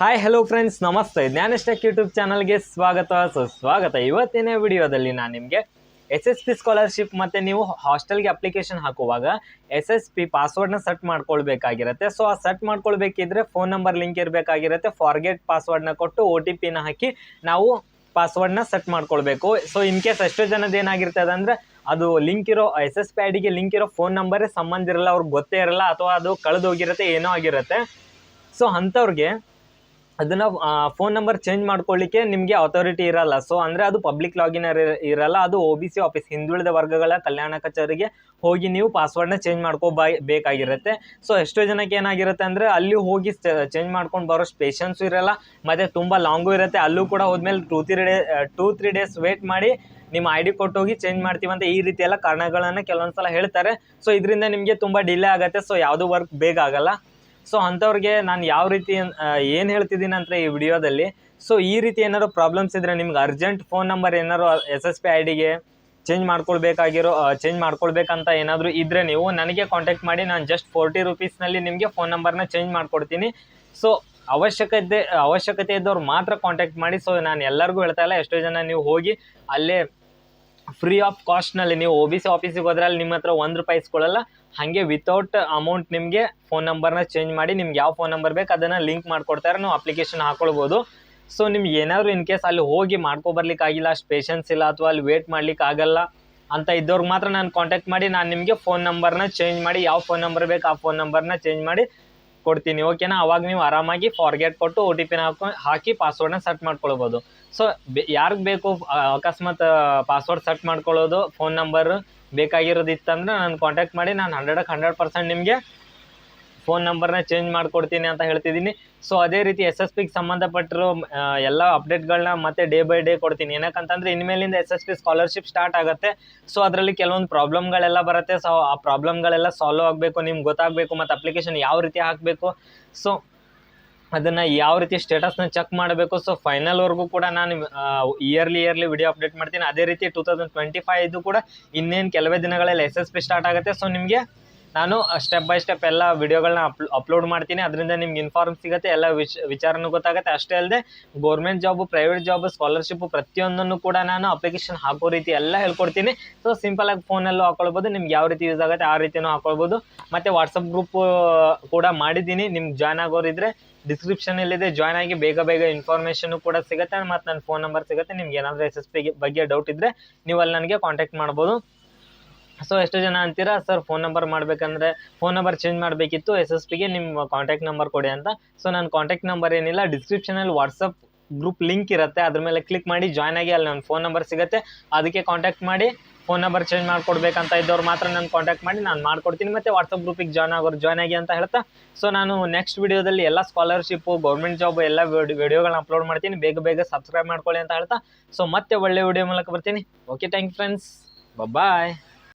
Hi hello friends ನಮಸ್ತೆ. ಜ್ಞಾನಸ್ಟೆಕ್ YouTube ಚಾನಲ್ಗೆ ಸ್ವಾಗತ. ಸುಸ್ವಾಗತ ಇವತ್ತಿನ ವಿಡಿಯೋದಲ್ಲಿ ನಾನು ನಿಮಗೆ ಎಸ್ ಎಸ್ ಪಿ ಸ್ಕಾಲರ್ಶಿಪ್ ಮತ್ತು ನೀವು ಹಾಸ್ಟೆಲ್ಗೆ ಅಪ್ಲಿಕೇಶನ್ ಹಾಕುವಾಗ ಎಸ್ ಎಸ್ ಪಿ ಪಾಸ್ವರ್ಡ್ನ ಸೆಟ್ ಮಾಡ್ಕೊಳ್ಬೇಕಾಗಿರುತ್ತೆ. ಸೊ ಆ ಸೆಟ್ ಮಾಡ್ಕೊಳ್ಬೇಕಿದ್ರೆ ಫೋನ್ ನಂಬರ್ ಲಿಂಕ್ ಇರಬೇಕಾಗಿರುತ್ತೆ. ಫಾರ್ಗೆಟ್ ಪಾಸ್ವರ್ಡ್ನ ಕೊಟ್ಟು ಒ ಟಿ ಪಿನ ಹಾಕಿ ನಾವು ಪಾಸ್ವರ್ಡ್ನ ಸೆಟ್ ಮಾಡ್ಕೊಳ್ಬೇಕು. ಸೊ ಇನ್ ಕೇಸ್ ಎಷ್ಟೋ ಜನದ ಏನಾಗಿರ್ತದೆ ಅಂದರೆ ಅದು ಲಿಂಕ್ ಇರೋ ಎಸ್ ಎಸ್ ಪಿ ಐ ಡಿಗೆ ಲಿಂಕ್ ಇರೋ ಫೋನ್ ನಂಬರೇ ಸಂಬಂಧ ಇರಲ್ಲ, ಅವ್ರಿಗೆ ಗೊತ್ತೇ ಇರಲ್ಲ, ಅಥವಾ ಅದು ಕಳೆದೋಗಿರುತ್ತೆ ಏನೋ ಆಗಿರುತ್ತೆ. ಸೊ ಅಂಥವ್ರಿಗೆ ಅದನ್ನ ಫೋನ್ ನಂಬರ್ ಚೇಂಜ್ ಮಾಡ್ಕೊಳ್ಳಿಕ್ಕೆ ನಿಮಗೆ ಅಥಾರಿಟಿ ಇರಲ್ಲ. ಸೊ ಅಂದ್ರೆ ಅದು ಪಬ್ಲಿಕ್ ಲಾಗಿನ್ ಇರಲ್ಲ. ಅದು ಒ ಬಿ ಸಿ ಆಫೀಸ್ ಹಿಂದುಳಿದ ವರ್ಗಗಳ ಕಲ್ಯಾಣ ಕಚೇರಿಗೆ ಹೋಗಿ ನೀವು ಪಾಸ್ವರ್ಡ್ನ ಚೇಂಜ್ ಮಾಡ್ಕೋಬಾ ಬೇಕಾಗಿರುತ್ತೆ ಸೊ ಎಷ್ಟೋ ಜನಕ್ಕೆ ಏನಾಗಿರುತ್ತೆ ಅಂದ್ರೆ ಅಲ್ಲಿ ಹೋಗಿ ಚೇಂಜ್ ಮಾಡ್ಕೊಂಡು ಬರೋಷ್ಟು ಪೇಷನ್ಸು ಇರಲ್ಲ. ಮತ್ತೆ ತುಂಬಾ ಲಾಂಗು ಇರುತ್ತೆ. ಅಲ್ಲೂ ಕೂಡ ಹೋದ್ಮೇಲೆ two three day two three days wait ಮಾಡಿ ನಿಮ್ಮ ಐ ಡಿ ಕೊಟ್ಟೋಗಿ ಚೇಂಜ್ ಮಾಡ್ತೀವಿ ಅಂತ ಈ ರೀತಿ ಎಲ್ಲ ಕೆಲವೊಂದು ಸಲ ಹೇಳ್ತಾರೆ. ಸೊ ಇದರಿಂದ ನಿಮಗೆ ತುಂಬಾ ಡಿಲೇ ಆಗುತ್ತೆ. ಸೊ ಯಾವುದು ವರ್ಕ್ ಬೇಗ ಆಗಲ್ಲ. ಸೊ ಅಂಥವ್ರಿಗೆ ನಾನು ಯಾವ ರೀತಿ ಏನು ಹೇಳ್ತಿದ್ದೀನಿ ಅಂತ ಈ ವಿಡಿಯೋದಲ್ಲಿ ಸೊ ಈ ರೀತಿ ಏನಾದ್ರು ಪ್ರಾಬ್ಲಮ್ಸ್ ಇದ್ರೆ ನಿಮ್ಗೆ ಅರ್ಜೆಂಟ್ ಫೋನ್ ನಂಬರ್ ಏನಾದ್ರು ಎಸ್ ಎಸ್ ಪಿ ಐ ಡಿಗೆ ಚೇಂಜ್ ಮಾಡ್ಕೊಳ್ಬೇಕಾಗಿರೋ ಚೇಂಜ್ ಮಾಡ್ಕೊಳ್ಬೇಕಂತ ಏನಾದರೂ ಇದ್ದರೆ ನೀವು ನನಗೆ ಕಾಂಟ್ಯಾಕ್ಟ್ ಮಾಡಿ, ನಾನು ಜಸ್ಟ್ ಫೋರ್ಟಿ ರುಪೀಸ್ನಲ್ಲಿ ನಿಮಗೆ ಫೋನ್ ನಂಬರ್ನ ಚೇಂಜ್ ಮಾಡ್ಕೊಡ್ತೀನಿ. ಸೊ ಅವಶ್ಯಕತೆ ಅವಶ್ಯಕತೆ ಇದ್ದವ್ರು ಮಾತ್ರ ಕಾಂಟ್ಯಾಕ್ಟ್ ಮಾಡಿ. ಸೊ ನಾನು ಎಲ್ಲರಿಗೂ ಹೇಳ್ತಾ ಇಲ್ಲ, ಎಷ್ಟೋ ಜನ ನೀವು ಹೋಗಿ ಅಲ್ಲೇ ಫ್ರೀ ಆಫ್ ಕಾಸ್ಟ್ನಲ್ಲಿ ನೀವು ಒ ಬಿ ಸಿ ಆಫೀಸಿಗೆ ಹೋದ್ರೆ ಅಲ್ಲಿ ನಿಮ್ಮ ಹತ್ರ ಒಂದು ರೂಪಾಯಿ ಇಸ್ಕೊಳ್ಳಲ್ಲ. ಹಾಗೆ ವಿತೌಟ್ ಅಮೌಂಟ್ ನಿಮಗೆ ಫೋನ್ ನಂಬರ್ನ ಚೇಂಜ್ ಮಾಡಿ ನಿಮ್ಗೆ ಯಾವ ಫೋನ್ ನಂಬರ್ ಬೇಕು ಅದನ್ನು ಲಿಂಕ್ ಮಾಡ್ಕೊಡ್ತಾರೆ, ನಾವು ಅಪ್ಲಿಕೇಶನ್ ಹಾಕೊಳ್ಬೋದು. ಸೊ ನಿಮ್ಗೆ ಏನಾದರೂ ಇನ್ ಕೇಸ್ ಅಲ್ಲಿ ಹೋಗಿ ಮಾಡ್ಕೊಬರ್ಲಿಕ್ಕಾಗಿಲ್ಲ ಅಷ್ಟು ಪೇಷನ್ಸ್ ಇಲ್ಲ ಅಥವಾ ಅಲ್ಲಿ ವೇಟ್ ಮಾಡ್ಲಿಕ್ಕೆ ಆಗಲ್ಲ ಅಂತ ಇದ್ದವ್ರಿಗೆ ಮಾತ್ರ ನಾನು ಕಾಂಟ್ಯಾಕ್ಟ್ ಮಾಡಿ ನಾನು ನಿಮಗೆ ಫೋನ್ ನಂಬರ್ನ ಚೇಂಜ್ ಮಾಡಿ ಯಾವ ಫೋನ್ ನಂಬರ್ ಬೇಕು ಆ ಫೋನ್ ನಂಬರ್ನ ಚೇಂಜ್ ಮಾಡಿ ಕೊಡ್ತೀನಿ ಓಕೆನಾ ಅವಾಗ ನೀವು ಆರಾಮಾಗಿ ಫಾರ್ಗೆಟ್ ಕೊಟ್ಟು ಒ ಟಿ ಪಿನ ಹಾಕೊಂಡು ಹಾಕಿ ಪಾಸ್ವರ್ಡ್ನ ಸೆಟ್ ಮಾಡ್ಕೊಳ್ಬೋದು. ಸೊ ಯಾರಿಗೆ ಬೇಕು ಅಕಸ್ಮಾತ್ ಪಾಸ್ವರ್ಡ್ ಸೆಟ್ ಮಾಡ್ಕೊಳ್ಳೋದು ಫೋನ್ ನಂಬರ್ ಬೇಕಾಗಿರೋದಿತ್ತಂದ್ರೆ ನಾನು ಕಾಂಟ್ಯಾಕ್ಟ್ ಮಾಡಿ ನಾನು ಹಂಡ್ರೆಡಕ್ಕೆ ಹಂಡ್ರೆಡ್ ಪರ್ಸೆಂಟ್ ನಿಮಗೆ ಫೋನ್ ನಂಬರ್ನ ಚೇಂಜ್ ಮಾಡ್ಕೊಡ್ತೀನಿ ಅಂತ ಹೇಳ್ತಿದ್ದೀನಿ. ಸೊ ಅದೇ ರೀತಿ ಎಸ್ ಎಸ್ ಪಿಗೆ ಸಂಬಂಧಪಟ್ಟಿರೋ ಎಲ್ಲ ಅಪ್ಡೇಟ್ಗಳನ್ನ ಮತ್ತೆ ಡೇ ಬೈ ಡೇ ಕೊಡ್ತೀನಿ. ಏನಕ್ಕಂತಂದ್ರೆ, ಇನ್ಮೇಲಿಂದ S S P scholarship start ಆಗುತ್ತೆ. ಸೊ ಅದರಲ್ಲಿ ಕೆಲವೊಂದು ಪ್ರಾಬ್ಲಮ್ಗಳೆಲ್ಲ ಬರುತ್ತೆ. ಸೊ ಆ ಪ್ರಾಬ್ಲಮ್ಗಳೆಲ್ಲ ಸಾಲ್ವ್ ಆಗಬೇಕು, ನಿಮ್ಗೆ ಗೊತ್ತಾಗಬೇಕು, ಮತ್ತು ಅಪ್ಲಿಕೇಶನ್ ಯಾವ ರೀತಿ ಹಾಕಬೇಕು. ಸೊ ಅದನ್ನು ಯಾವ ರೀತಿ ಸ್ಟೇಟಸ್ನ ಚೆಕ್ ಮಾಡಬೇಕು. ಸೊ ಫೈನಲ್ವರೆಗೂ ಕೂಡ ನಾನು ಇಯರ್ಲಿ ಇಯರ್ಲಿ ವಿಡಿಯೋ ಅಪ್ಡೇಟ್ ಮಾಡ್ತೀನಿ. ಅದೇ ರೀತಿ ಟೂ ತೌಸಂಡ್ ಟ್ವೆಂಟಿ ಫೈವ್ ಇದು ಕೂಡ ಇನ್ನೇನು ಕೆಲವೇ ದಿನಗಳಲ್ಲಿ ಎಸ್ ಎಸ್ ಪಿ ಸ್ಟಾರ್ಟ್ ಆಗುತ್ತೆ. ಸೊ ನಿಮಗೆ ನಾನು ಸ್ಟೆಪ್ ಬೈ ಸ್ಟೆಪ್ ಎಲ್ಲ ವಿಡಿಯೋಗಳನ್ನ ಅಪ್ ಅಪ್ಲೋಡ್ ಮಾಡ್ತೀನಿ. ಅದರಿಂದ ನಿಮ್ಗೆ ಇನ್ಫಾರ್ಮ್ ಸಿಗುತ್ತೆ, ಎಲ್ಲ ವಿಚ್, ವಿಚಾರನೂ ಗೊತ್ತಾಗುತ್ತೆ. ಅಷ್ಟೇ ಅಲ್ಲದೆ government job private job scholarship ಪ್ರತಿಯೊಂದನ್ನು ಕೂಡ ನಾನು ಅಪ್ಲಿಕೇಶನ್ ಹಾಕೋ ರೀತಿ ಎಲ್ಲ ಹೇಳ್ಕೊಡ್ತೀನಿ. ಸೊ ಸಿಂಪಲಾಗಿ ಫೋನಲ್ಲೂ ಹಾಕೊಳ್ಬೋದು. ನಿಮ್ಗೆ ಯಾವ ರೀತಿ ಯೂಸ್ ಆಗುತ್ತೆ ಆ ರೀತಿಯೂ ಹಾಕೊಳ್ಬೋದು. ಮತ್ತು ವಾಟ್ಸಪ್ ಗ್ರೂಪ್ ಕೂಡ ಮಾಡಿದ್ದೀನಿ. ನಿಮ್ಗೆ ಜಾಯ್ನ್ ಆಗೋರಿದ್ರೆ ಡಿಸ್ಕ್ರಿಪ್ಷನ್ ಇದೆ ಜಾಯ್ನ್ ಆಗಿ ಬೇಗ ಬೇಗ ಇನ್ಫಾರ್ಮೇಷನ್ ಕೂಡ ಸಿಗುತ್ತೆ. ಮತ್ತು ನನ್ನ ಫೋನ್ ನಂಬರ್ ಸಿಗುತ್ತೆ. ನಿಮ್ಗೆ ಏನಾದರೂ ಎಸ್ ಎಸ್ ಪಿ ಬಗ್ಗೆ ಡೌಟ್ ಇದ್ದರೆ ನೀವು ಅಲ್ಲಿ ನನಗೆ ಕಾಂಟ್ಯಾಕ್ಟ್ ಮಾಡ್ಬೋದು. ಸೊ ಎಷ್ಟು ಜನ ಅಂತೀರಾ, ಸರ್ ಫೋನ್ ನಂಬರ್ ಮಾಡಬೇಕಂದ್ರೆ ಫೋನ್ ನಂಬರ್ ಚೇಂಜ್ ಮಾಡಬೇಕಿತ್ತು ಎಸ್ ಎಸ್ ಪಿಗೆ ನಿಮ್ಮ ಕಾಂಟ್ಯಾಕ್ಟ್ ನಂಬರ್ ಕೊಡಿ ಅಂತ. ಸೊ ನನ್ನ ಕಾಂಟ್ಯಾಕ್ಟ್ ನಂಬರ್ ಏನಿಲ್ಲ ಡಿಸ್ಕ್ರಿಪ್ಷನಲ್ಲಿ ವಾಟ್ಸಪ್ ಗ್ರೂಪ್ ಲಿಂಕ್ ಇರುತ್ತೆ. ಅದ್ರ ಮೇಲೆ ಕ್ಲಿಕ್ ಮಾಡಿ ಜಾಯ್ನ್ ಆಗಿ ಅಲ್ಲಿ ನನ್ನ ಫೋನ್ ನಂಬರ್ ಸಿಗುತ್ತೆ. ಅದಕ್ಕೆ ಕಾಂಟ್ಯಾಕ್ಟ್ ಮಾಡಿ ಫೋನ್ ನಂಬರ್ ಚೇಂಜ್ ಮಾಡ್ಕೊಡ್ಬೇಕಂತ ಇದ್ದವ್ರು ಮಾತ್ರ ನಾನು ಕಾಂಟ್ಯಾಕ್ಟ್ ಮಾಡಿ, ನಾನು ಮಾಡ್ಕೊಡ್ತೀನಿ. ಮತ್ತು ವಾಟ್ಸಪ್ ಗ್ರೂಪಿಗೆ ಜಾಯ್ನ್ ಆಗೋರು ಜಾಯ್ನ್ ಆಗಿ ಅಂತ ಹೇಳ್ತಾ. ಸೊ ನಾನು ನೆಕ್ಸ್ಟ್ ವಿಡಿಯೋದಲ್ಲಿ ಎಲ್ಲ ಸ್ಕಾಲರ್ಶಿಪ್ಪು ಗೌರ್ಮೆಂಟ್ ಜಾಬ್ ಎಲ್ಲ ವಿಡಿಯೋಗಳನ್ನ ಅಪ್ಲೋಡ್ ಮಾಡ್ತೀನಿ. ಬೇಗ ಬೇಗ ಸಬ್ಸ್ಕ್ರೈಬ್ ಮಾಡ್ಕೊಳ್ಳಿ ಅಂತ ಹೇಳ್ತಾ. ಸೊ ಮತ್ತೆ ಒಳ್ಳೆ ವಿಡಿಯೋ ಮೂಲಕ ಬರ್ತೀನಿ. Okay thank you friends bye